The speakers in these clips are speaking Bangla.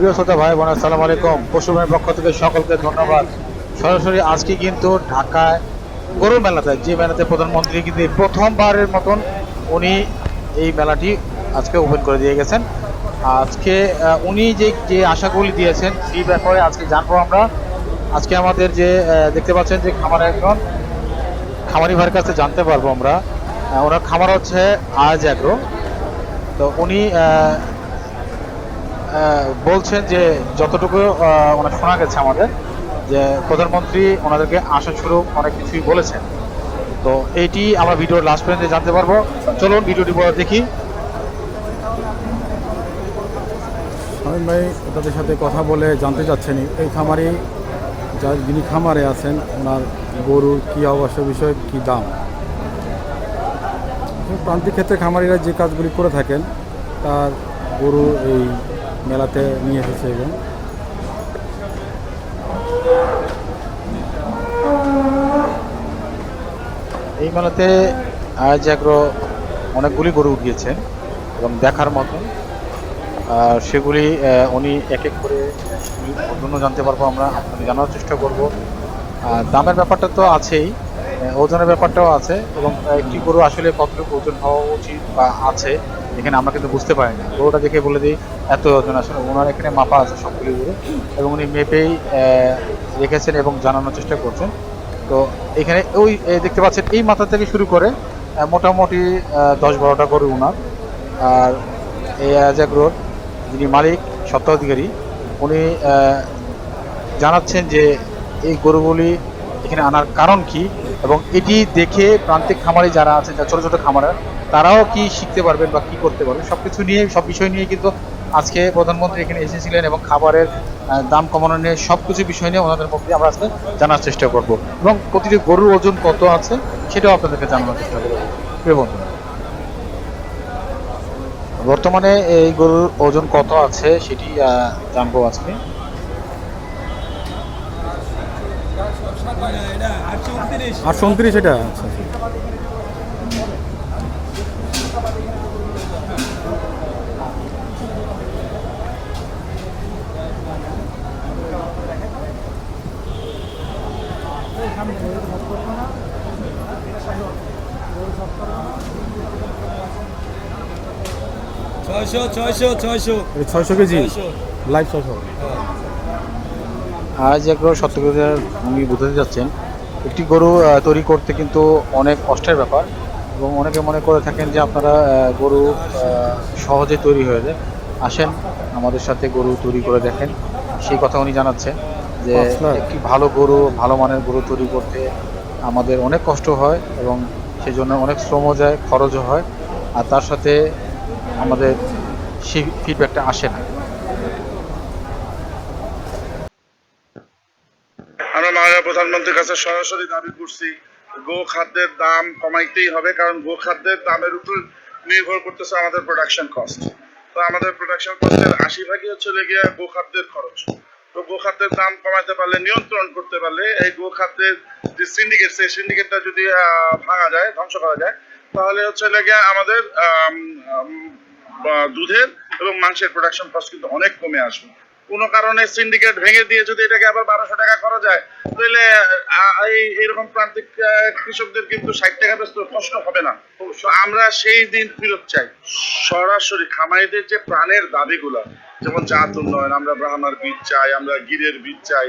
প্রিয় শ্রোতা ভাই বোন, আসসালামু আলাইকুম। পশুমের পক্ষ থেকে সকলকে ধন্যবাদ। সরাসরি আজকে কিন্তু ঢাকায় গরু মেলাতে, যে মেলাতে প্রধানমন্ত্রী কিন্তু প্রথমবারের মতন উনি এই মেলাটি আজকে ওপেন করে দিয়ে গেছেন। আজকে উনি যে যে আশাগুলি দিয়েছেন, সেই ব্যাপারে আজকে জানব আমরা। আজকে আমাদের যে দেখতে পাচ্ছেন যে খামার একজন খামারি ভাইয়ের কাছে জানতে পারব আমরা। ওনার খামার হচ্ছে আজ অ্যাগ্রো তো উনি বলছেন যে যতটুকু ওনার শোনা গেছে আমাদের, যে প্রধানমন্ত্রী ওনাদেরকে আশা শুরু অনেক কিছুই বলেছেন। তো এইটি আমরা ভিডিওর লাস্ট পর্যন্ত জানতে পারব। চলুন ভিডিওটি পরে দেখি। শামীম ভাই তাদের সাথে কথা বলে জানতে চাচ্ছেন, এই খামারে যা যিনি খামারে আছেন, ওনার গরুর কী অবশ্য বিষয় কী দাম? প্রান্তিক ক্ষেত্রে খামারিরা যে কাজগুলি করে থাকেন, তার গরু এই মেলাতে নিয়ে এসেছে এবং এই মেলাতে আজ অ্যাগ্রো অনেকগুলি গরু উঠিয়েছেন এবং দেখার মতন আর সেগুলি উনি এক এক করে ওজনও জানতে পারব আমরা জানার চেষ্টা করব। আর দামের ব্যাপারটা তো আছেই। ওজনের ব্যাপারটাও আছে এবং একটি গরু আসলে কতটুকু ওজন হওয়া উচিত বা আছে, এখানে আমরা কিন্তু বুঝতে পারি না। গরুটা দেখে বলে দিই, এত ওজন আসলে ওনার এখানে মাপা আছে সবগুলি গরু এবং উনি মেপেই রেখেছেন এবং জানানোর চেষ্টা করছেন। তো এখানে ওই দেখতে পাচ্ছেন, এই মাথা থেকে শুরু করে মোটামুটি দশ বারোটা গরু ওনার আর এই অ্যাজাগ্রোর যিনি মালিক, স্বত্বাধিকারী, উনি জানাচ্ছেন যে এই গরুগুলি এখানে আনার কারণ কি এবং এটি দেখে প্রান্তিক খামারি যারা আছে যারা ছোটো ছোটো খামার তারাও কি শিখতে পারবেন বা কি করতে পারবেন? সব কিছু নিয়ে, সব বিষয় নিয়ে কিন্তু আজকে প্রধানমন্ত্রী এখানে এসেছিলেন এবং খাবারের দাম কমানো নিয়ে সব কিছু বিষয় নিয়ে ওনাদের মধ্যে আমরা আজকে জানার চেষ্টা করব। এবং প্রতিটি গরুর ওজন কত আছে, সেটাও আপনাদেরকে জানানোর চেষ্টা করব। প্রিয় বন্ধুরা বর্তমানে এই গরুর ওজন কত আছে সেটি জানব আজকে। আটশো উনত্রিশ এটা আচ্ছা। ছয়শো ছয়শো ছয়শো। ছয়শো কেজি? লাইভ ছয়শো। আজ একবার সত্যিকার উনি বোঝাতে যাচ্ছেন একটি গরু তৈরি করতে কিন্তু অনেক কষ্টের ব্যাপার এবং অনেকে মনে করে থাকেন যে আপনারা গরু সহজে তৈরি হয়ে যায়। আসেন আমাদের সাথে গরু তৈরি করে দেখেন। সেই কথা উনি জানাচ্ছেন যে একটি ভালো গরু ভালো মানের গরু তৈরি করতে আমাদের অনেক কষ্ট হয় এবং সেই জন্য অনেক শ্রমও যায় খরচও হয়। আর তার সাথে আমাদের সেই ফিডব্যাকটা আসে না আমরা মাননীয় প্রধানমন্ত্রীর কাছে সরাসরি দাবি করছি গো খাদ্যের দাম কমাইতেই হবে, কারণ গো খাদ্যের দামের উপর নির্ভর করতেছে আমাদের প্রোডাকশন কস্ট তো আমাদের প্রোডাকশন কস্টের আশি ভাগই হচ্ছে লেগে গো খাদ্যের খরচ। তো গো খাদ্যের দাম কমাতে পারলে, নিয়ন্ত্রণ করতে পারলে এই গো খাদ্যের যে সিন্ডিকেট সেই সিন্ডিকেটটা যদি ভাঙা যায়, ধ্বংস করা যায়, তাহলে হচ্ছে লেগে আমাদের দুধের এবং মাংসের প্রোডাকশন কস্ট কিন্তু অনেক কমে আসবে। কোনো কারণে সিন্ডিকেট ভেঙে দিয়ে যদি এটাকে আবার বারোশো টাকা করা যায় তাহলে এই এরকম প্রান্তিক কৃষকদের কিন্তু ষাট টাকা বেচতে কষ্ট হবে না। আমরা সেই দিন ফেরত চাই। সরাসরি খামারিদের যে প্রাণের দাবিগুলো, যেমন জাত উন্নয়ন, আমরা ব্রাহ্মার বীজ চাই, আমরা গিরের বীজ চাই,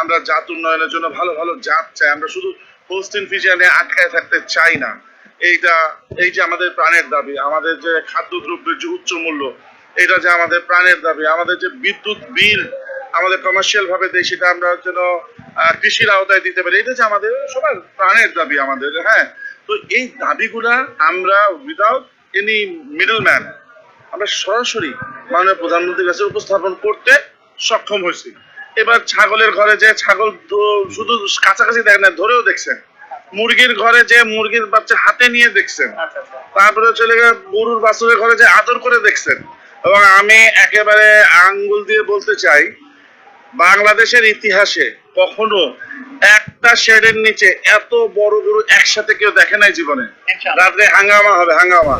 আমরা জাত উন্নয়নের জন্য ভালো ভালো জাত চাই, আমরা শুধু হোস্টিন ফিজিয়ানে আটকায় থাকতে চাই না। এইটা, এই যে আমাদের প্রাণের দাবি, আমাদের যে খাদ্য দ্রব্যের যে উচ্চ মূল্য এটা যে আমাদের প্রাণের দাবি আমাদের যে বিদ্যুৎ বিল আমাদের কমার্শিয়াল ভাবে দেয় সেটা আমরা যেন কৃষির আওতায় দিতে পারি এটা যে আমাদের সবার প্রাণের দাবি আমাদের হ্যাঁ? তো এই দাবিগুলা আমরা উইদাউট এনি মিডল ম্যান আমরা সরাসরি মাননীয় প্রধানমন্ত্রীর কাছে উপস্থাপন করতে সক্ষম হয়েছি। এবার ছাগলের ঘরে যে ছাগল শুধু কাছাকাছি দেখেন না ধরেও দেখছেন। মুরগির ঘরে যে মুরগির বাচ্চা হাতে নিয়ে দেখছেন। তারপরে চলে গেলে গরুর বাছুরের ঘরে যে আদর করে দেখছেন। এবং আমি একেবারে আঙ্গুল দিয়ে বলতে চাই বাংলাদেশের ইতিহাসে কখনো একটা শেডের নিচে এত বড় বড় একসাথে কেউ দেখে নাই জীবনে? রাত্রে হাঙ্গামা হবে হাঙ্গামা।